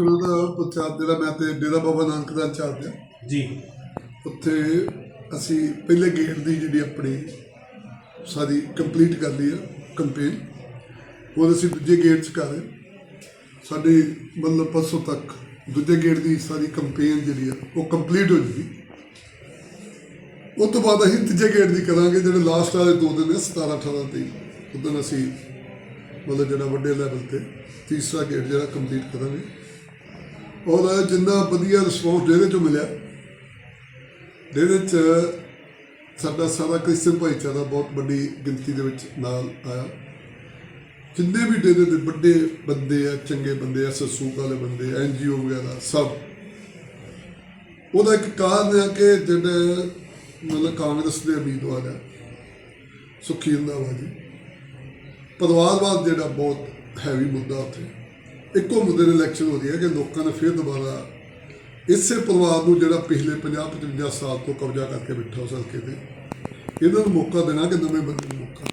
ਪੰਚਾਇਤ ਜਿਹੜਾ ਮੈਂ ਤੇ ਡੇਰਾ ਬਾਬਾ ਨਾਨਕ ਦਾ ਆ ਜੀ। ਉੱਥੇ ਅਸੀਂ ਪਹਿਲੇ ਗੇਟ ਦੀ ਜਿਹੜੀ ਆਪਣੀ ਸਾਰੀ ਕੰਪਲੀਟ ਕਰ ਲਈ ਆ ਕੰਪੇਨ ਉਹ ਅਸੀਂ ਦੂਜੇ ਗੇਟ 'ਚ ਕਰ ਰਹੇ। ਸਾਡੀ ਮਤਲਬ ਪਰਸੋਂ ਤੱਕ ਦੂਜੇ ਗੇਟ ਦੀ ਸਾਰੀ ਕੰਪੇਨ ਜਿਹੜੀ ਆ ਉਹ ਕੰਪਲੀਟ ਹੋ ਜੂਗੀ। ਉਸ ਤੋਂ ਬਾਅਦ ਅਸੀਂ ਤੀਜੇ ਗੇਟ ਦੀ ਕਰਾਂਗੇ ਜਿਹੜੇ ਲਾਸਟ ਵਾਲੇ ਦੋ ਦਿਨ ਨੇ 17 18 ਤੇ ਉਦੋਂ ਅਸੀਂ ਮਤਲਬ ਜਿਹੜਾ ਵੱਡੇ ਲੈਵਲ ਤੇ ਤੀਸਰਾ ਗੇਟ ਜਿਹੜਾ ਕੰਪਲੀਟ ਕਰਾਂਗੇ। ਔਰ ਜਿੰਨਾ ਵਧੀਆ ਰਿਸਪੌਂਸ ਡੇਰੇ ਚੋਂ ਮਿਲਿਆ, ਡੇਰੇ ਚ ਸਾਡਾ ਸਾਰਾ ਕ੍ਰਿਸਚਨ ਭਾਈਚਾਰਾ ਬਹੁਤ ਵੱਡੀ ਗਿਣਤੀ ਦੇ ਵਿੱਚ ਨਾਲ ਆਇਆ। ਜਿੰਨੇ ਵੀ ਡੇਰੇ ਦੇ ਵੱਡੇ ਬੰਦੇ ਆ, ਚੰਗੇ ਬੰਦੇ ਆ ਸਸੂਕ ਵਾਲੇ ਬੰਦੇ ਐਨਜੀਓ ਵਗੈਰਾ, ਸਭ। ਉਹਦਾ ਇੱਕ ਕਾਰਨ ਹੈ ਕਿ ਜਿਹੜੇ ਮਤਲਬ ਕਾਂਗਰਸ ਦੇ ਉਮੀਦਵਾਰ ਆ, ਸੁਖੀ ਰੰਧਾਵਾ ਜੀ, ਪਰਿਵਾਰਵਾਦ ਜਿਹੜਾ ਬਹੁਤ ਹੈਵੀ ਮੁੱਦਾ ਉੱਥੇ। ਇੱਕੋ ਮੁੱਦੇ ਦੇ ਇਲੈਕਸ਼ਨ ਹੋ ਰਹੀ ਹੈ ਕਿ ਲੋਕਾਂ ਨੇ ਫਿਰ ਦੁਬਾਰਾ ਇਸੇ ਪਰਿਵਾਰ ਨੂੰ ਜਿਹੜਾ ਪਿਛਲੇ 50 55 ਸਾਲ ਤੋਂ ਕਬਜ਼ਾ ਕਰਕੇ ਬੈਠਾ ਉਸ ਹਲਕੇ ਤੇ, ਇਹਨਾਂ ਨੂੰ ਮੌਕਾ ਦੇਣਾ ਕਿ ਨਵੇਂ ਬੰਦੇ ਨੂੰ ਮੌਕਾ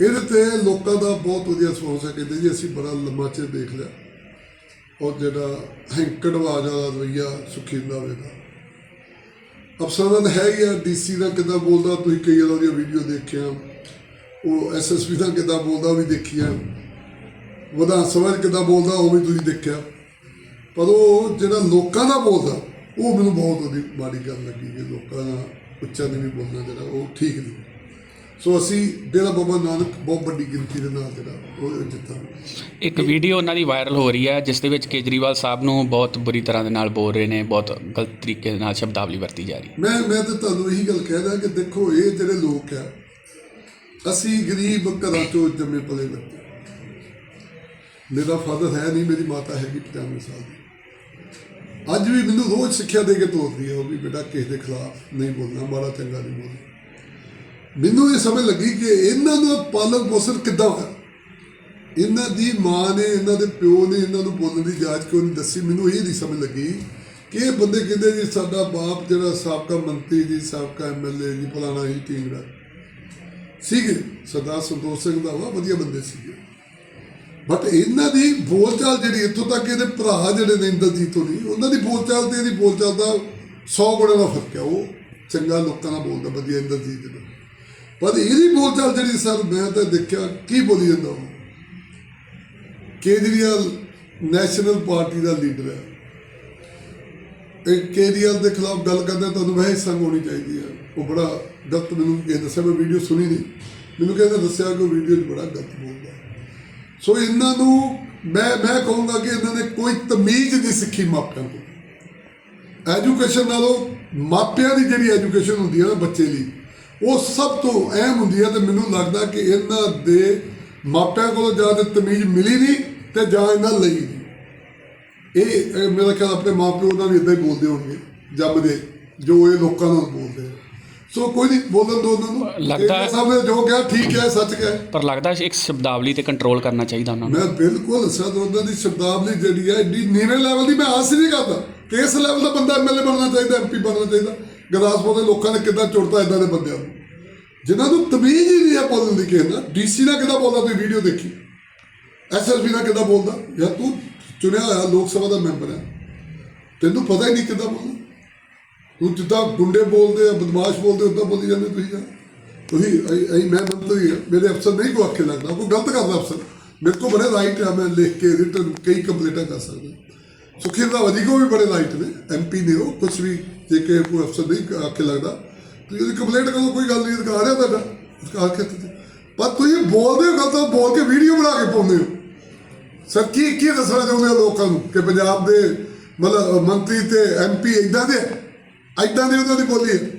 ਇਹਦੇ ਤੇ ਲੋਕਾਂ ਦਾ ਬਹੁਤ ਵਧੀਆ ਰਿਸਪੌਂਸ ਹੈ, ਕਹਿੰਦੇ ਜੀ ਅਸੀਂ ਬੜਾ ਲੰਮਾ ਚਿਰ ਦੇਖ ਲਿਆ। ਔਰ ਜਿਹੜਾ ਹੈਂਕੜਵਾਜ ਵਾਲਾ ਰਵਈਆ ਸੁਖੀ ਰੰਧਾਵੇ ਦਾ ਅਫਸਰਾਂ ਦਾ ਹੈ ਹੀ ਆ ਡੀਸੀ ਦਾ ਕਿੱਦਾਂ ਬੋਲਦਾ, ਤੁਸੀਂ ਕਈ ਵਾਰ ਉਹਦੀਆਂ ਵੀਡੀਓ ਦੇਖਿਆ। ਉਹ ਐਸਐਸਪੀ ਦਾ ਕਿੱਦਾਂ ਬੋਲਦਾ ਵੀ ਦੇਖੀਆਂ। ਵਿਧਾਨ ਸਭਾ 'ਚ ਕਿੱਦਾਂ ਬੋਲਦਾ ਉਹ ਵੀ ਤੁਸੀਂ ਦੇਖਿਆ। ਪਰ ਉਹ ਜਿਹੜਾ ਲੋਕਾਂ ਦਾ ਬੋਲਦਾ ਉਹ ਮੈਨੂੰ ਬਹੁਤ ਉਹਦੀ ਮਾੜੀ ਗੱਲ ਲੱਗੀ ਕਿ ਲੋਕਾਂ ਦਾ ਉੱਚਾ ਨਹੀਂ ਵੀ ਬੋਲਣਾ ਜਿਹੜਾ ਉਹ ਠੀਕ ਨਹੀਂ। ਸੋ ਅਸੀਂ ਡੇਰਾ ਬਾਬਾ ਨਾਨਕ ਬਹੁਤ ਵੱਡੀ ਗਿਣਤੀ ਦੇ ਨਾਲ ਜਿਹੜਾ ਉਹ ਜਿੱਤਾਂਗੇ ਇੱਕ ਵੀਡੀਓ ਉਹਨਾਂ ਦੀ ਵਾਇਰਲ ਹੋ ਰਹੀ ਹੈ ਜਿਸ ਦੇ ਵਿੱਚ ਕੇਜਰੀਵਾਲ ਸਾਹਿਬ ਨੂੰ ਬਹੁਤ ਬੁਰੀ ਤਰ੍ਹਾਂ ਦੇ ਨਾਲ ਬੋਲ ਰਹੇ ਨੇ ਬਹੁਤ ਗਲਤ ਤਰੀਕੇ ਦੇ ਨਾਲ ਸ਼ਬਦਾਵਲੀ ਵਰਤੀ ਜਾ ਰਹੀ ਮੈਂ ਮੈਂ ਤਾਂ ਤੁਹਾਨੂੰ ਇਹੀ ਗੱਲ ਕਹਿ ਰਿਹਾ ਕਿ ਦੇਖੋ ਇਹ ਜਿਹੜੇ ਲੋਕ ਆ ਅਸੀਂ ਗਰੀਬ ਘਰਾਂ ਚੋਂ ਜੰਮੇ ਪਲੇ ਬੱਚੇ। ਮੇਰਾ ਫਾਦਰ ਹੈ ਨਹੀਂ, ਮੇਰੀ ਮਾਤਾ ਹੈਗੀ 95 ਸਾਲ ਦੀ। ਅੱਜ ਵੀ ਮੈਨੂੰ ਰੋਜ਼ ਸਿੱਖਿਆ ਦੇ ਕੇ ਤੋਰਦੀ ਹੈ ਉਹ ਵੀ, ਬੇਟਾ, ਕਿਸੇ ਦੇ ਖਿਲਾਫ ਨਹੀਂ ਬੋਲਣਾ, ਮਾੜਾ ਚੰਗਾ ਨਹੀਂ ਬੋਲਣਾ। ਮੈਨੂੰ ਇਹ ਸਮਝ ਲੱਗੀ ਕਿ ਇਹਨਾਂ ਦਾ ਪਾਲਣ ਪੋਸ਼ਣ ਕਿੱਦਾਂ ਹੋਇਆ? ਇਹਨਾਂ ਦੀ ਮਾਂ ਨੇ, ਇਹਨਾਂ ਦੇ ਪਿਓ ਨੇ ਇਹਨਾਂ ਨੂੰ ਬੋਲਣ ਦੀ ਜਾਂਚ ਕਿਉਂ ਨਹੀਂ ਦੱਸੀ? ਮੈਨੂੰ ਇਹ ਨਹੀਂ ਸਮਝ ਲੱਗੀ ਕਿ ਇਹ ਬੰਦੇ ਕਹਿੰਦੇ ਜੀ, ਸਾਡਾ ਬਾਪ ਜਿਹੜਾ ਸਾਬਕਾ ਮੰਤਰੀ ਜੀ, ਸਾਬਕਾ ਐਮਐਲਏ ਜੀ, ਫਲਾਣਾ ਹੀ ਟਿੰਗੜਾ। ਸੀਗੇ, ਸਰਦਾਰ ਸੰਤੋਖ ਸਿੰਘ ਦਾ ਵਾ ਵਧੀਆ ਬੰਦੇ ਸੀਗੇ। ਬਟ ਇਹਨਾਂ ਦੀ ਬੋਲਚਾਲ ਜਿਹੜੀ, ਇੱਥੋਂ ਤੱਕ ਇਹਦੇ ਭਰਾ ਜਿਹੜੇ ਨੇ ਇੰਦਰਜੀਤ ਹੋਣੀ, ਉਹਨਾਂ ਦੀ ਬੋਲਚਾਲ ਤੇ ਇਹਦੀ ਬੋਲਚਾਲ ਦਾ 100 ਗੁਣਾ ਦਾ ਫ਼ਰਕ ਹੈ। ਉਹ ਚੰਗਾ ਲੋਕਾਂ ਨਾਲ ਬੋਲਦਾ, ਵਧੀਆ ਇੰਦਰਜੀਤ ਦਾ ਪਰ ਇਹਦੀ ਬੋਲਚਾਲ ਜਿਹੜੀ ਸਰ, ਮੈਂ ਤਾਂ ਦੇਖਿਆ, ਕੀ ਬੋਲੀ ਜਾਂਦਾ ਉਹ? ਕੇਜਰੀਵਾਲ ਨੈਸ਼ਨਲ ਪਾਰਟੀ ਦਾ ਲੀਡਰ ਹੈ। ਇਹ ਕੇਜਰੀਵਾਲ ਦੇ ਖਿਲਾਫ ਗੱਲ ਕਰਦਾ, ਤੁਹਾਨੂੰ ਵੈਸੇ ਸੰਗ ਹੋਣੀ ਚਾਹੀਦੀ ਹੈ। ਉਹ ਬੜਾ ਗਲਤ ਮੈਨੂੰ ਇਹ ਦੱਸਿਆ, ਮੈਂ ਵੀਡੀਓ ਸੁਣੀ ਨਹੀਂ। ਮੈਨੂੰ ਕਹਿੰਦਾ, ਦੱਸਿਆ ਕਿ ਉਹ ਵੀਡੀਓ 'ਚ ਬੜਾ ਗਲਤ ਬੋਲਦਾ ਸੋ ਇਹਨਾਂ ਨੂੰ ਮੈਂ ਮੈਂ ਕਹੂੰਗਾ ਕਿ ਇਹਨਾਂ ਨੇ ਕੋਈ ਤਮੀਜ਼ ਨਹੀਂ ਸਿੱਖੀ ਮਾਪਿਆਂ ਤੋਂ। ਐਜੂਕੇਸ਼ਨ ਨਾਲੋਂ ਮਾਪਿਆਂ ਦੀ ਜਿਹੜੀ ਐਜੂਕੇਸ਼ਨ ਹੁੰਦੀ ਹੈ ਨਾ ਬੱਚੇ ਲਈ, ਉਹ ਸਭ ਤੋਂ ਅਹਿਮ ਹੁੰਦੀ ਹੈ ਤੇ ਮੈਨੂੰ ਲੱਗਦਾ ਕਿ ਇਹਨਾਂ ਦੇ ਮਾਪਿਆਂ ਕੋਲੋਂ ਜਾਂ ਤੇ ਤਮੀਜ਼ ਮਿਲੀ ਨਹੀਂ ਤੇ ਜਾਂ ਇਹਨਾਂ ਲਈ ਨਹੀਂ। ਇਹ ਮੇਰਾ ਖਿਆਲ ਆਪਣੇ ਮਾਪਿਓ ਨਾਲ ਵੀ ਇਦਾਂ ਹੀ ਬੋਲਦੇ ਹੋਣਗੇ, ਜੰਮਦੇ, ਜੋ ਇਹ ਲੋਕਾਂ ਨਾਲ ਬੋਲਦੇ ਆ। ਸੋ ਕੋਈ ਨਹੀਂ ਬੋਲਣ ਦੋ ਉਹਨਾਂ ਨੂੰ। ਲੱਗਦਾ ਹੈ- ਸਭ ਨੇ ਜੋ ਕਿਹਾ ਠੀਕ ਹੈ ਸੱਚ ਹੈ ਪਰ ਲੱਗਦਾ ਇੱਕ ਸ਼ਬਦਾਵਲੀ ਤੇ ਕੰਟਰੋਲ ਕਰਨਾ ਚਾਹੀਦਾ ਉਹਨਾਂ ਨੂੰ। ਮੈਂ ਬਿਲਕੁਲ ਸਦ ਉਹਨਾਂ ਦੀ ਸ਼ਬਦਾਵਲੀ ਜਿਹੜੀ ਹੈ ਏਡੀ ਨੀਵੇਂ ਲੈਵਲ ਦੀ ਮੈਂ ਆਸ ਹੀ ਨਹੀਂ ਕਰਦਾ। ਕਿ ਇਸ ਲੈਵਲ ਦਾ ਬੰਦਾ ਐਮਐਲਏ ਬਣਨਾ ਚਾਹੀਦਾ ਐਮਪੀ ਬਣਨਾ ਚਾਹੀਦਾ। ਗੁਰਦਾਸਪੁਰ ਦੇ ਲੋਕਾਂ ਨੇ ਕਿੱਦਾਂ ਚੁੜਤਾ ਇਦਾਂ ਦੇ ਬੰਦਿਆਂ ਨੂੰ। ਜਿਨ੍ਹਾਂ ਨੂੰ ਤਮੀਜ਼ ਹੀ ਨਹੀਂ ਹੈ ਬੋਲਣ ਦੀ ਕਿਸੇ ਨਾਲ ਡੀਸੀ ਨਾਲ ਕਿੱਦਾਂ ਬੋਲਦਾ ਤੁਸੀਂ ਵੀਡੀਓ ਦੇਖੀ। ਐਸਐਸਪੀ ਨਾਲ ਕਿੱਦਾਂ ਬੋਲਦਾ? ਯਾਰ ਤੂੰ ਚੁਣਿਆ ਹੋਇਆ ਲੋਕ ਸਭਾ ਦਾ ਮੈਂਬਰ ਹੈ। ਤੈਨੂੰ ਪਤਾ ਹੀ ਨਹੀਂ ਕਿੱਦਾਂ ਬੋਲਣਾ ਤੂੰ ਜਿੱਦਾਂ ਗੁੰਡੇ ਬੋਲਦੇ ਆ, ਬਦਮਾਸ਼ ਬੋਲਦੇ ਉਦਾਂ ਬੋਲੀ ਜਾਂਦੇ ਤੁਸੀਂ ਯਾਰ ਤੁਸੀਂ ਅਈ ਮੈਂ ਮੰਤਰੀ ਆ। ਮੇਰੇ ਅਫਸਰ ਨਹੀਂ ਕੋ ਆਖੇ ਲੱਗਦਾ। ਕੋਈ ਗਲਤ ਕਰਦਾ ਅਫਸਰ। ਮੇਰੇ ਕੋ ਬੜੇ ਰਾਈਟ ਆ, ਮੈਂ ਲਿਖ ਕੇ ਰਿਟਨ ਕਈ ਕੰਪਲੀਟਾਂ ਕਰ ਸਕਦਾ। ਸੁਖੀਰ ਦਾ ਵਧੀ ਕੋ ਵੀ ਬੜੇ ਰਾਈਟ ਨੇ। ਐਮਪੀ ਨੇ ਉਹ ਕੁਝ ਵੀ ਜੇ ਕਿ ਕੋਈ ਅਫਸਰ ਨਹੀਂ ਆਖੇ ਲੱਗਦਾ। ਤੁਸੀਂ ਉਹਦੀ ਕੰਪਲੇਂਟ ਕਰੋ, ਕੋਈ ਗੱਲ ਨਹੀਂ, ਅਧਿਕਾਰ ਹੈ ਤੁਹਾਡਾ, ਅਧਿਕਾਰ ਖੇਤਰ ਤੇ। ਪਰ ਤੁਸੀਂ ਬੋਲਦੇ ਹੋ ਗਲਤ ਬੋਲ ਕੇ ਵੀਡੀਓ ਬਣਾ ਕੇ ਪਾਉਂਦੇ ਹੋ। ਸਰ, ਕੀ ਕੀ ਦੱਸਣਾ ਚਾਹੁੰਦੇ ਹੋ ਲੋਕਾਂ ਨੂੰ? ਕਿ ਪੰਜਾਬ ਦੇ ਮਤਲਬ ਮੰਤਰੀ ਤੇ ਐਮਪੀ ਇਦਾਂ ਦੇ ਇਦਾਂ ਦੇ ਉਹਨਾਂ ਦੀ ਬੋਲੀ ਹੈ।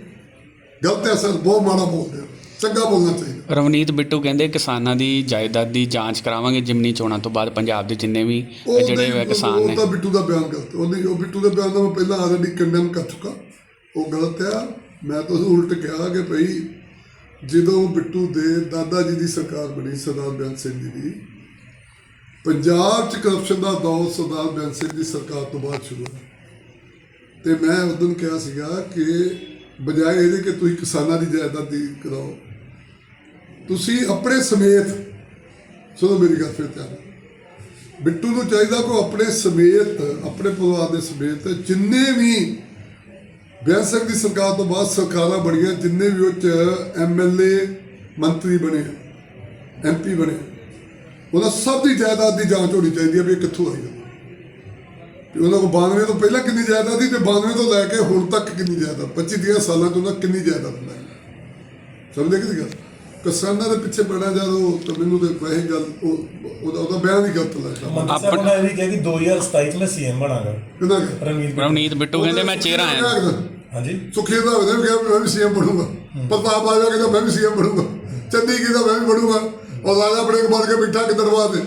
ਗਲਤ ਹੈ ਸਰ ਬਹੁਤ ਮਾੜਾ ਬੋਲਦੇ ਹੋ ਚੰਗਾ ਬੋਲਣਾ ਚਾਹੀਦਾ। ਰਵਨੀਤ ਬਿੱਟੂ ਕਹਿੰਦੇ ਕਿਸਾਨਾਂ ਦੀ ਜਾਇਦਾਦ ਦੀ ਜਾਂਚ ਕਰਾਵਾਂਗੇ ਜਿਮਨੀ ਚੋਣਾਂ ਤੋਂ ਬਾਅਦ ਪੰਜਾਬ ਦੇ ਜਿੰਨੇ ਵੀ ਉਹ ਜਿਹੜੇ ਨਹੀਂ, ਉਹ- ਕਿਸਾਨ ਉਹ ਨੇ। ਤਾਂ ਬਿੱਟੂ ਦਾ ਬਿਆਨ ਗਲਤ। ਉਹ ਨਹੀਂ ਉਹ ਬਿੱਟੂ ਦੇ ਬਿਆਨ ਦਾ ਮੈਂ ਪਹਿਲਾਂ ਆਲਰੇਡੀ ਕੰਡੈਮ ਕਰ ਚੁੱਕਾ। ਉਹ ਗਲਤ ਆ ਮੈਂ ਤਾਂ ਉਹਨੂੰ ਉਲਟ ਕਿਹਾ ਕਿ ਭਈ ਜਦੋਂ ਬਿੱਟੂ ਦੇ ਦਾਦਾ ਜੀ ਦੀ ਸਰਕਾਰ ਬਣੀ ਸਰਦਾਰ ਬਿਆਨ ਸਿੰਘ ਜੀ ਦੀ ਪੰਜਾਬ 'ਚ ਕਰਪਸ਼ਨ ਦਾ ਦੌਰ ਸਰਦਾਰ ਬਿਆਨ ਸਿੰਘ ਦੀ ਸਰਕਾਰ ਤੋਂ ਬਾਅਦ ਸ਼ੁਰੂ ਹੋਇਆ। ਤੇ ਮੈਂ ਉਦੋਂ ਕਿਹਾ ਸੀਗਾ ਕਿ ਬਜਾਏ ਇਹਦੇ ਕਿ ਤੁਸੀਂ ਕਿਸਾਨਾਂ ਦੀ ਜਾਇਦਾਦ ਦੀ ਕਰਾਓ। ਤੁਸੀਂ ਆਪਣੇ ਸਮੇਤ, ਸੁਣੋ ਮੇਰੀ ਗੱਲ ਫਿਰ ਧਿਆਨ ਬਿੱਟੂ ਨੂੰ ਚਾਹੀਦਾ ਕਿ ਉਹ ਆਪਣੇ ਸਮੇਤ, ਆਪਣੇ ਪਰਿਵਾਰ ਦੇ ਸਮੇਤ ਜਿੰਨੇ ਵੀ ਬਿਆਨ ਦੀ ਸਰਕਾਰ ਤੋਂ ਬਾਅਦ ਸਰਕਾਰਾਂ ਬਣੀਆਂ, ਜਿੰਨੇ ਵੀ ਉਹ ਚ ਐਮਐਲਏ ਮੰਤਰੀ ਬਣੇ ਐਮਪੀ ਬਣੇ, ਉਹਨਾਂ ਸਭ ਦੀ ਜਾਇਦਾਦ ਦੀ ਜਾਂਚ ਹੋਣੀ ਚਾਹੀਦੀ ਹੈ ਵੀ ਇਹ ਕਿੱਥੋਂ ਆਈ ਹੈ ਤੇ ਉਹਨਾਂ ਕੋਲ 92 ਤੋਂ ਪਹਿਲਾਂ ਕਿੰਨੀ ਜਾਇਦਾਦ ਸੀ ਤੇ 92 ਤੋਂ ਲੈ ਕੇ ਹੁਣ ਤੱਕ ਕਿੰਨੀ ਜਾਇਦਾਦ? 25 30 ਸਾਲਾਂ ਤੋਂ ਉਹਨਾਂ ਕਿੰਨੀ ਜਾਇਦਾਦ ਹੈ? ਸਮਝਦੇ ਕਿ ਗੱਲ? ਕਿਸਾਨਾਂ ਦੇ ਪਿੱਛੇ ਬੜਾ ਜਦ ਤਾਂ ਮੈਨੂੰ ਤੇ ਵੈਸੇ ਗੱਲ ਉਹ ਉਹਦਾ ਉਹਦਾ ਬਿਆਨ ਹੀ ਗਲਤ ਲੱਗਦਾ। ਨੇ ਇਹ ਵੀ ਕਿਹਾ ਕਿ 2027 ਚ ਮੈਂ ਸੀਐਮ ਬਣਾਂਗਾ। ਕਿੰਨਾ ਕੁ? ਰਣਜੀਤ ਰਵਨੀਤ ਬਿੱਟੂ ਕਹਿੰਦੇ ਮੈਂ ਚਿਹਰਾ ਆਇਆ ਹਾਂਜੀ। ਸੁਖੀ ਦਾ ਉਹਦੇ ਵੀ ਮੈਂ ਵੀ ਸੀਐਮ ਬਣੂੰਗਾ। ਪ੍ਰਤਾਪ ਬਾਜਵਾ ਕਹਿੰਦਾ ਮੈਂ ਵੀ ਸੀਐਮ ਬਣੂੰਗਾ। ਚੰਦੀ ਕਹਿੰਦਾ ਮੈਂ ਵੀ ਬਣੂੰਗਾ। ਔਰ ਰਾਜਾ ਬੜੇ ਬਣ ਕੇ ਬਿਠਾ ਕੇ ਤੇ।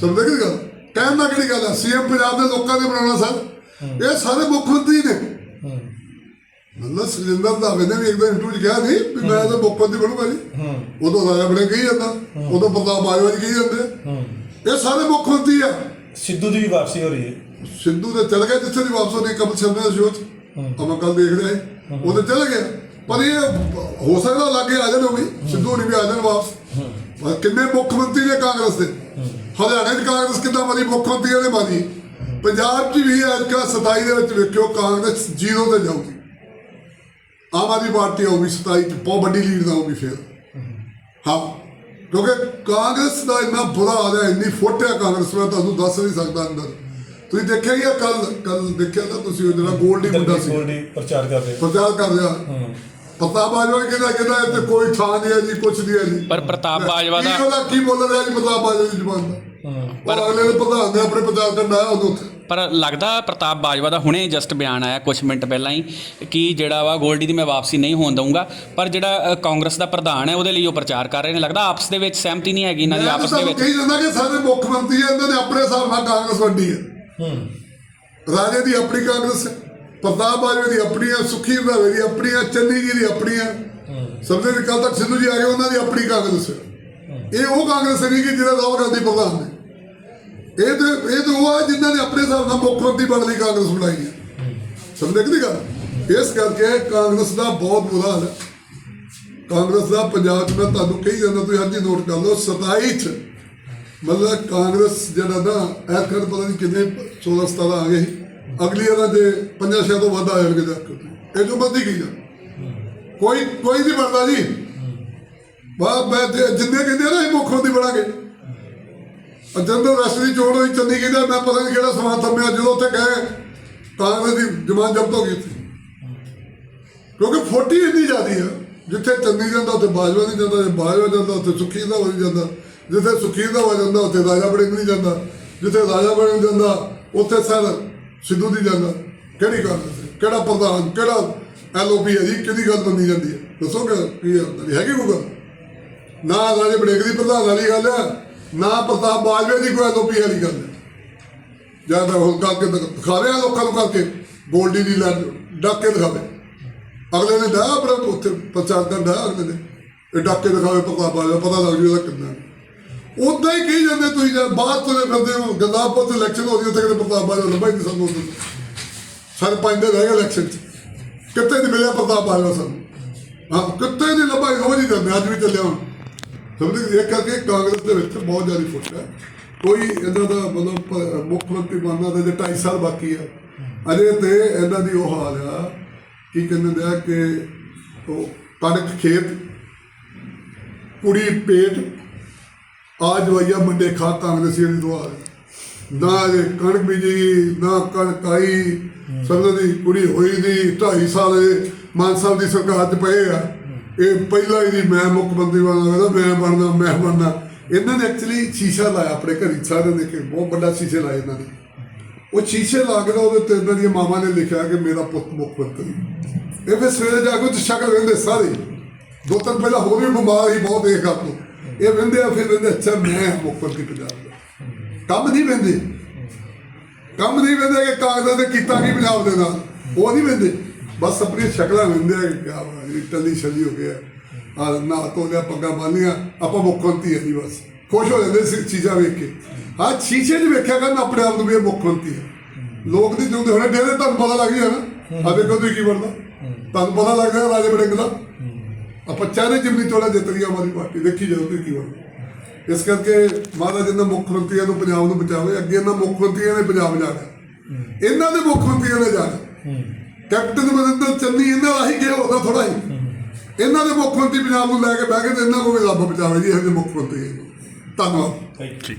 ਸਮਝਦੇ ਕਿ ਗੱਲ? ਕਹਿਣ ਦਾ ਕਿਹੜੀ ਗੱਲ ਆ? ਸੀਐਮ ਪੰਜਾਬ ਦੇ ਲੋਕਾਂ ਨੇ ਬਣਾਉਣਾ ਸਰ। ਇਹ ਸਾਰੇ ਮੁੱਖ ਮੰਤਰੀ ਨੇ। ਮਤਲਬ ਸੁਰਿੰਦਰ ਦਾ ਨੇ ਵੀ ਇੱਕ ਦਿਨ ਇੰਟਰਵਿਊ 'ਚ ਕਿਹਾ ਨਹੀਂ ਵੀ ਮੈਂ ਤਾਂ ਮੁੱਖ ਮੰਤਰੀ ਬਣੂੰਗਾ ਜੀ ਉਦੋਂ ਰਾਜਾ ਬੜੇ ਕਹੀ ਜਾਂਦਾ। ਉਦੋਂ ਪ੍ਰਤਾਪ ਬਾਜਵਾ ਜੀ ਕਹੀ ਜਾਂਦੇ। ਇਹ ਸਾਰੇ ਮੁੱਖ ਮੰਤਰੀ ਆ। ਸਿੱਧੂ ਦੀ ਵੀ ਵਾਪਸੀ ਹੋ ਰਹੀ ਹੈ। ਸਿੱਧੂ ਦੇ ਚਲ ਗਿਆ ਜਿੱਥੇ ਦੀ ਵਾਪਸ ਉਹਨੇ ਕਮਲ ਸ਼ਰਮਾ ਦੇ ਸ਼ੋਅ 'ਚ। ਆਪਾਂ ਕੱਲ ਦੇਖ ਰਹੇ ਸੀ ਉਹਦੇ ਚਲ ਗਿਆ ਪਰ ਇਹ ਹੋ ਸਕਦਾ ਲਾਗੇ ਆ ਜਾਣ ਉਹ ਵੀ। ਸਿੱਧੂ ਨਹੀਂ ਵੀ ਆ ਜਾਣ ਵਾਪਸ। ਕਿੰਨੇ ਮੁੱਖ ਮੰਤਰੀ ਨੇ ਕਾਂਗਰਸ ਦੇ? ਹਰਿਆਣਾ 'ਚ ਕਾਂਗਰਸ ਕਿੱਦਾਂ ਬਣੀ? ਮੁੱਖ ਮੰਤਰੀਆਂ ਨੇ ਬਣੀ। ਪੰਜਾਬ 'ਚ ਵੀ ਅੱਜ 27 ਦੇ ਵਿੱਚ ਵੇਖਿਓ ਕਾਂਗਰਸ ਜ਼ੀਰੋ ਤੇ ਜਾਊਗੀ। ਆਮ ਆਦਮੀ ਪਾਰਟੀ ਆਊਗੀ 27 'ਚ ਬਹੁਤ ਵੱਡੀ ਲੀਡ ਆਊਗੀ ਫਿਰ। ਹਾਂ ਕਿਉਂਕਿ ਕਾਂਗਰਸ ਦਾ ਇੰਨਾ ਬੁਰਾ ਹਾਲ ਹੈ ਇੰਨੀ ਫੋਟਿਆ ਕਾਂਗਰਸ ਮੈਂ ਤੁਹਾਨੂੰ ਦੱਸ ਨਹੀਂ ਸਕਦਾ ਅੰਦਰ। ਤੁਸੀਂ ਦੇਖਿਆ ਹੀ ਕੱਲ ਕੱਲ ਦੇਖਿਆ ਨਾ ਤੁਸੀਂ ਉਹ ਜਿਹੜਾ ਗੋਲਡੀ ਮੁੰਡਾ ਸੀ। ਗੋਲਡੀ ਪ੍ਰਚਾਰ ਕਰ ਰਹੇ। ਪ੍ਰਚਾਰ ਕਰ ਰਿਹਾ। ਪ੍ਰਤਾਪ ਬਾਜਵਾ ਨੇ ਕਹਿੰਦਾ ਕਹਿੰਦਾ ਇੱਥੇ ਕੋਈ ਥਾਂ ਨਹੀਂ ਹੈ ਜੀ ਕੁਛ ਨਹੀਂ ਹੈ ਜੀ। ਪਰ ਪ੍ਰਤਾਪ ਬਾਜਵਾ ਦਾ ਕੀ ਉਹਦਾ ਕੀ ਬੋਲ ਰਿਹਾ ਜੀ ਪ੍ਰਤਾਪ ਬਾਜਵਾ ਦੀ ਜ਼ੁਬਾਨ ਦਾ? ਪਰ ਅਗਲੇ ਨੇ ਪ੍ਰਧਾਨ ਨੇ ਆਪਣੇ ਪ੍ਰਚਾਰ ਕਰਨ ਆਇਆ ਉਦੋਂ ਉੱਥੇ। ਪਰ ਲੱਗਦਾ ਪ੍ਰਤਾਪ ਬਾਜਵਾ ਦਾ ਹੁਣੇ ਜਸਟ ਬਿਆਨ ਆਇਆ ਕੁਝ ਮਿੰਟ ਪਹਿਲਾਂ ਹੀ ਕਿ ਜਿਹੜਾ ਵਾ ਗੋਲਡੀ ਦੀ ਮੈਂ ਵਾਪਸੀ ਨਹੀਂ ਹੋਣ ਦਊਂਗਾ ਪਰ ਜਿਹੜਾ ਅ, ਕਾਂਗਰਸ ਦਾ ਪ੍ਰਧਾਨ ਹੈ ਉਹਦੇ ਲਈ ਉਹ ਪ੍ਰਚਾਰ ਕਰ ਰਹੇ ਨੇ। ਲੱਗਦਾ ਆਪਸ ਦੇ ਵਿੱਚ ਸਹਿਮਤੀ ਨਹੀਂ ਹੈਗੀ ਇਹਨਾਂ ਦੀ ਆਪਸ ਦੇ ਵਿੱਚ। ਕਹੀ ਜਾਂਦਾ ਕਿ ਸਾਰੇ ਮੁੱਖ ਮੰਤਰੀ ਇਹਨਾਂ ਨੇ ਆਪਣੇ ਹਿਸਾਬ ਨਾਲ ਕਾਂਗਰਸ ਵੰਡੀ ਹੈ। ਰਾਜੇ ਦੀ ਆਪਣੀ ਕਾਂਗਰਸ ਹੈ। ਪ੍ਰਤਾਪ ਬਾਜਵੇ ਦੀ ਆਪਣੀ ਹੈ ਸੁਖੀ ਰੰਧਾਵੇ ਦੀ ਆਪਣੀ ਹੈ ਚੰਨੀ ਜੀ ਦੀ ਆਪਣੀ ਹੈ। ਸਮਝੇ ਜੀ ਕੱਲ ਤੱਕ ਸਿੱਧੂ ਜੀ ਆ ਗਏ ਉਹਨਾਂ ਦੀ ਆਪਣੀ ਕਾਂਗਰਸ। ਇਹ ਉਹ ਕਾਂਗਰਸ ਨਹੀਂ ਕਿ ਜਿਹੜਾ ਰਾਹੁਲ ਗਾਂਧੀ ਪ੍ਰਧਾਨ ਨੇ। ਇਹ ਤੇ ਇਹ ਤੇ ਉਹ ਆ ਜਿਨ੍ਹਾਂ ਨੇ ਆਪਣੇ ਹਿਸਾਬ ਨਾਲ ਮੁੱਖ ਮੰਤਰੀ ਬਣਨ ਲਈ ਕਾਂਗਰਸ ਬਣਾਈ ਹੈ। ਸਮਝੇ ਕਿ ਗੱਲ? ਇਸ ਕਰਕੇ ਕਾਂਗਰਸ ਦਾ ਬਹੁਤ ਬੁਰਾ ਹਾਲ ਹੈ। ਕਾਂਗਰਸ ਦਾ ਪੰਜਾਬ 'ਚ ਮੈਂ ਤੁਹਾਨੂੰ ਕਹੀ ਜਾਂਦਾ ਤੁਸੀਂ ਅੱਜ ਹੀ ਨੋਟ ਕਰ ਲਓ 27 ਚ ਮਤਲਬ ਕਾਂਗਰਸ ਜਿਹੜਾ ਨਾ ਐਤਕਾਂ ਪਤਾ ਨਹੀਂ ਕਿੰਨੇ 16 17 ਆ ਗਏ ਸੀ। ਅਗਲੀ ਵਾਰ ਜੇ ਪੰਜਾਂ ਛੇ ਤੋਂ ਵੱਧ ਆ ਜਾਣਗੇ ਜਾ ਕੇ ਇਹ ਜੋ ਬੰਦੀ ਗਈ ਆ। ਕੋਈ ਕੋਈ ਨਹੀਂ ਬਣਦਾ ਜੀ। ਵਾਹ ਮੈਂ ਤੇ ਜਿੰਨੇ ਕਹਿੰਦੇ ਨਾ, ਇਹ ਮੁੱਖ ਮੰਤਰੀ ਬਣਾਂਗੇ। ਅਜੰਦਰ ਰਸਤੇ ਦੀ ਚੋਣ ਹੋਈ, ਚੰਨੀ ਕਹਿੰਦਾ, ਮੈਂ ਪਤਾ ਨਹੀਂ ਕਿਹੜਾ ਸਮਾਨ ਥੰਮਿਆ, ਜਦੋਂ ਉੱਥੇ ਗਏ ਕਾਂਗਰਸ ਦੀ ਜਮਾਨ ਜ਼ਬਤ ਹੋ ਗਈ ਉੱਥੇ। ਕਿਉਂਕਿ ਫੋਟੀ ਇੰਨੀ ਜ਼ਿਆਦੀ ਆ, ਜਿੱਥੇ ਚੰਨੀ ਜਾਂਦਾ, ਉੱਥੇ ਬਾਜਵਾ ਨਹੀਂ ਜਾਂਦਾ, ਜੇ ਬਾਜਵਾ ਜਾਂਦਾ, ਉੱਥੇ ਸੁਖੀ ਦਾ ਹੋ ਨਹੀਂ ਜਾਂਦਾ, ਜਿੱਥੇ ਸੁਖੀ ਦਾ ਹੋ ਜਾਂਦਾ, ਉੱਥੇ ਰਾਜਾ ਬੜੇ ਨਹੀਂ ਜਾਂਦਾ, ਜਿੱਥੇ ਰਾਜਾ ਬੜੇ ਜਾਂਦਾ, ਉੱਥੇ ਸਰ ਸਿੱਧੂ ਦੀ ਜਾਂਦਾ ਕਿਹੜੀ ਗੱਲ? ਕਿਹੜਾ ਪ੍ਰਧਾਨ? ਕਿਹੜਾ ਐਲਓਪੀ ਹੈ ਜੀ? ਕਿਹਦੀ ਗੱਲ ਮੰਨੀ ਜਾਂਦੀ ਹੈ? ਦੱਸੋਗੇ ਕੀ ਹੈ ਹੈਗੀ ਕੋਈ ਗੱਲ? ਨਾ ਰਾਜੇ ਬੜੇਕ ਦੀ ਪ੍ਰਧਾਨ ਵਾਲੀ ਗੱਲ ਹੈ, ਨਾ ਪ੍ਰਤਾਪ ਬਾਜਵੇ ਦੀ ਕੋਈ ਐਲਓਪੀ ਵਾਲੀ ਗੱਲ ਹੈ। ਜਾਂ ਤਾਂ ਹੁਣ ਕਰਕੇ ਦਿਖਾ ਰਿਹਾ ਲੋਕਾਂ ਨੂੰ ਕਰਕੇ ਗੋਲਡੀ ਦੀ ਲੈ ਡਾਕੇ ਦਿਖਾਵੇ। ਅਗਲੇ ਨੇ ਦਾ ਆਪਣਾ ਉੱਥੇ ਪ੍ਰਚਾਰ ਕਰਦਾ ਅਗਲੇ ਨੇ। ਇਹ ਡਾਕੇ ਦਿਖਾਵੇ ਪ੍ਰਤਾਪ ਬਾਜਵਾ ਪਤਾ ਲੱਗ ਜੂ ਇਹਦਾ ਕਿੰਨਾ ਉਦਾਂ ਹੀ ਕਹੀ ਜਾਂਦੇ ਤੁਸੀਂ ਜਦ ਬਾਹਰ ਤੁਰੇ ਫਿਰਦੇ ਹੋ ਗੰਦਾਪੁਰ ਤੋਂ ਇਲੈਕਸ਼ਨ ਹੋ ਰਹੀ, ਉੱਥੇ ਕਿਤੇ ਪ੍ਰਤਾਪ ਬਾਜਵਾ ਲੱਭਾ ਹੀ ਨਹੀਂ ਸਾਨੂੰ ਉਦੋਂ ਸਾਰੇ ਪੰਜ ਦਿਨ ਰਹਿ ਗਿਆ ਇਲੈਕਸ਼ਨ 'ਚ। ਕਿੱਥੇ ਨਹੀਂ ਮਿਲਿਆ ਪ੍ਰਤਾਪ ਬਾਜਵਾ ਸਾਨੂੰ? ਹਾਂ, ਕਿੱਥੇ ਨਹੀਂ ਲੱਭਾ ਰੋਜ਼ ਹੀ ਜਾਂਦੇ, ਅੱਜ ਵੀ ਚੱਲਿਆ ਹੁਣ। ਸਮਝਦੇ ਇਹ ਕਰਕੇ ਕਾਂਗਰਸ ਦੇ ਵਿੱਚ ਬਹੁਤ ਜ਼ਿਆਦਾ ਫੁੱਟ ਹੈ। ਕੋਈ ਇਹਨਾਂ ਦਾ ਮਤਲਬ ਮੁੱਖ ਮੰਤਰੀ ਬਣਨਾ ਤੇ ਜੇ 2.5 ਸਾਲ ਬਾਕੀ ਆ। ਅਜੇ ਤੇ ਇਹਨਾਂ ਦੀ ਉਹ ਹਾਲ ਆ, ਕੀ ਕਹਿੰਦੇ ਆ ਕਿ ਉਹ ਕਣਕ ਖੇਤ, ਕੁੜੀ ਪੇਟ ਆਜ ਵਈਆ ਮੰਡੇ ਖਾ ਕਾਂਗਰਸੀਆਂ ਦੀ ਦੁਆ ਨਾ ਇਹ ਕਣਕ ਬੀਜੀ, ਨਾ ਕਣਕ ਆਈ ਸਮਝੋ ਦੀ ਕੁੜੀ ਹੋਈ ਦੀ 2.5 ਸਾਲ ਮਾਨ ਸਾਹਿਬ ਦੀ ਸਰਕਾਰ 'ਚ ਪਏ ਆ। ਇਹ ਪਹਿਲਾਂ ਹੀ ਮੈਂ ਮੁੱਖ ਮੰਤਰੀ ਬਣਨਾ ਮੈਂ ਬਣਨਾ ਮੈਂ ਬਣਨਾ। ਇਹਨਾਂ ਨੇ ਐਕਚੁਅਲੀ ਸ਼ੀਸ਼ਾ ਲਾਇਆ ਆਪਣੇ ਘਰੀ ਸਾਰੇ ਦੇ ਕਿ ਬਹੁਤ ਵੱਡਾ ਸ਼ੀਸ਼ੇ ਲਾਏ ਇਹਨਾਂ ਨੇ। ਉਹ ਸ਼ੀਸ਼ੇ ਲਾ ਕੇ ਉਹਦੇ ਤੇ ਇਹਨਾਂ ਦੀਆਂ ਮਾਵਾਂ ਨੇ ਲਿਖਿਆ ਕਿ ਮੇਰਾ ਪੁੱਤ ਮੁੱਖ ਮੰਤਰੀ। ਇਹ ਫਿਰ ਸਵੇਰੇ ਜਾ ਕੇ ਉੱਥੇ ਸ਼ਕਲ ਰਹਿੰਦੇ ਸਾਰੇ। ਦੋ ਤਿੰਨ ਪਹਿਲਾਂ ਹੋਰ ਵੀ ਬਿਮਾਰ ਸੀ, ਬਹੁਤ ਦੇਖ ਆਪ ਨੂੰ ਇਹ ਵੰਦੇ ਆ, ਫਿਰ ਵੰਦੇ ਅੱਛਾ, ਮੈਂ ਮੁੱਖ ਮੰਤਰੀ ਪੰਜਾਬ ਦਾ। ਕੰਮ ਨਹੀਂ ਵੰਦੇ। ਕੰਮ ਨਹੀਂ ਵੰਦੇ ਕਿ ਕਾਗਜ਼ਾਂ ਤੇ ਕੀਤਾ ਕੀ ਪੰਜਾਬ ਦੇ ਨਾਲ। ਉਹ ਨਹੀਂ ਵੰਦੇ। ਬਸ ਆਪਣੀ ਸ਼ਕਲਾਂ ਵੰਦੇ ਆ ਕਿ ਟੱਲੀ ਛੱਲੀ ਹੋ ਗਿਆ ਆ। ਨਾ ਤੋਂ ਲਿਆ ਪੱਗਾਂ ਬੰਨੀਆਂ, ਆਪਾਂ ਮੁੱਖ ਮੰਤਰੀ ਹੈ ਜੀ ਬਸ। ਖੁਸ਼ ਹੋ ਜਾਂਦੇ ਸੀ ਚੀਜ਼ਾਂ ਵੇਖ ਕੇ। ਹਾਂ ਸ਼ੀਸ਼ੇ 'ਚ ਵੇਖਿਆ ਕਰਨ ਆਪਣੇ ਆਪ ਨੂੰ ਵੀ ਇਹ ਮੁੱਖ ਮੰਤਰੀ ਹੈ ਲੋਕ ਨਹੀਂ ਚਾਹੁੰਦੇ ਹੋਣੇ, ਡੇਰੇ ਤੁਹਾਨੂੰ ਪਤਾ ਲੱਗ ਗਿਆ ਨਾ। ਆ ਦੇਖੋ ਤੁਸੀਂ ਕੀ ਬਣਦਾ। ਤੁਹਾਨੂੰ ਪਤਾ ਲੱਗ ਗਿਆ ਰਾਜੇ ਬੜਿੰਗ ਦਾ। ਆਪਾਂ ਚਾਰੇ ਜਿਮਨੀ ਚੋਲਾ ਜਿੱਤ ਗਈ ਹਮਾਰੀ ਪਾਰਟੀ ਦੇਖੀ ਜਾਓ ਤੁਸੀਂ ਕੀ ਬਣਦਾ ਇਸ ਕਰਕੇ ਮਹਾਰਾਜ ਇਹਨਾਂ ਮੁੱਖ ਮੰਤਰੀਆਂ ਨੂੰ ਪੰਜਾਬ ਨੂੰ ਬਚਾਵੇ ਅੱਗੇ ਇਹਨਾਂ ਮੁੱਖ ਮੰਤਰੀਆਂ ਨੇ ਪੰਜਾਬ ਜਾਣਾ ਇਹਨਾਂ ਦੇ ਮੁੱਖ ਮੰਤਰੀਆਂ ਨੇ ਜਾਣਾ ਕੈਪਟਨ ਅਮਰਿੰਦਰ ਚੰਨੀ ਇਹਨਾਂ ਦਾ ਹੀ ਗਿਆ ਉਹਦਾ ਥੋੜਾ ਹੀ। ਇਹਨਾਂ ਦੇ ਮੁੱਖ ਮੰਤਰੀ ਪੰਜਾਬ ਨੂੰ ਲੈ ਕੇ ਬਹਿ ਗਏ ਤੇ ਇਹਨਾਂ ਕੋਲ ਵੀ ਰੱਬ ਬਚਾਵੇ ਜੀ ਇਹੋ ਜਿਹੇ ਮੁੱਖ ਮੰਤਰੀ। ਧੰਨਵਾਦ। ਠੀਕ